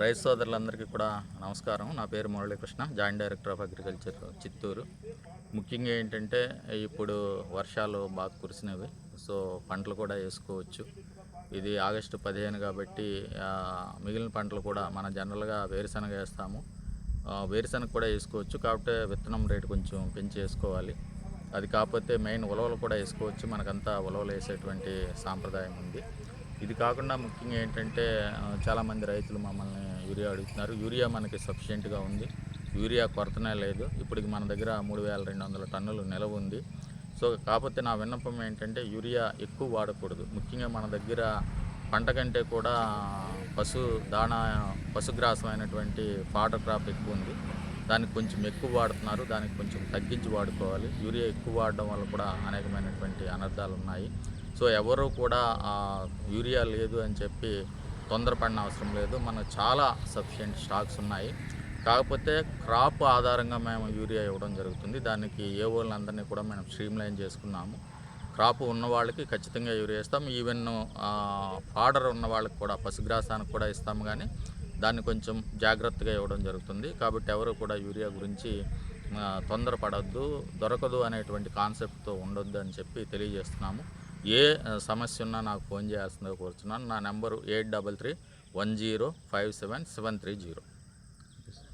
రైతు సోదరులందరికీ కూడా నమస్కారం. నా పేరు Muralikrishna joint director of agriculture Chittoor. ముఖ్యంగా ఏంటంటే ఇప్పుడు వర్షాలు బాగా కురిసినవి సో పంటలు కూడా వేసుకోవచ్చు. ఇది ఆగస్టు పదిహేను కాబట్టి మిగిలిన పంటలు కూడా మన జనరల్గా వేరుశనగ వేస్తాము. వేరుశనగ కూడా వేసుకోవచ్చు కాబట్టి విత్తనం రేటు కొంచెం పెంచి వేసుకోవాలి అది కాకపోతే మెయిన్ ఉలవలు కూడా వేసుకోవచ్చు. మనకంతా ఉలవలు వేసేటువంటి సాంప్రదాయం ఉంది. ఇది కాకుండా ముఖ్యంగా ఏంటంటే చాలామంది రైతులు మమ్మల్ని యూరియా అడుగుతున్నారు. యూరియా మనకి సఫిషియెంట్గా ఉంది. యూరియా కొరతనే లేదు. ఇప్పటికి మన దగ్గర మూడు వేల రెండు వందల టన్నులు నిలవ ఉంది. సో కాకపోతే నా విన్నపం ఏంటంటే యూరియా ఎక్కువ వాడకూడదు. ముఖ్యంగా మన దగ్గర పంట కంటే కూడా పశు దాణా అయినటువంటి ఫాడర్ క్రాప్ ఎక్కువ ఉంది. దానికి కొంచెం ఎక్కువ వాడుతున్నారు దానికి కొంచెం తగ్గించి వాడుకోవాలి. యూరియా ఎక్కువ వాడడం వల్ల కూడా అనేకమైనటువంటి అనర్థాలు ఉన్నాయి. సో ఎవరు కూడా యూరియా లేదు అని చెప్పి తొందరపడిన అవసరం లేదు. మనకు చాలా సఫిషియెంట్ స్టాక్స్ ఉన్నాయి. కాకపోతే క్రాప్ ఆధారంగా మేము యూరియా ఇవ్వడం జరుగుతుంది. దానికి ఏ వాళ్ళందరినీ కూడా మేము స్ట్రీమ్ లైన్ చేసుకున్నాము. క్రాప్ ఉన్న వాళ్ళకి ఖచ్చితంగా యూరియా ఇస్తాం. ఈవెన్ ఫాడర్ ఉన్న వాళ్ళకి కూడా పశుగ్రాసానికి కూడా ఇస్తాము కానీ దాన్ని కొంచెం జాగ్రత్తగా ఇవ్వడం జరుగుతుంది. కాబట్టి ఎవరు కూడా యూరియా గురించి తొందరపడద్దు దొరకదు అనేటువంటి కాన్సెప్ట్తో ఉండొద్దు అని చెప్పి తెలియజేస్తున్నాము. ఏ సమస్య ఉన్నా నాకు ఫోన్ చేయాల్సిందిగా కోరుతున్నాను నా number eight double three one zero five seven seven three zero.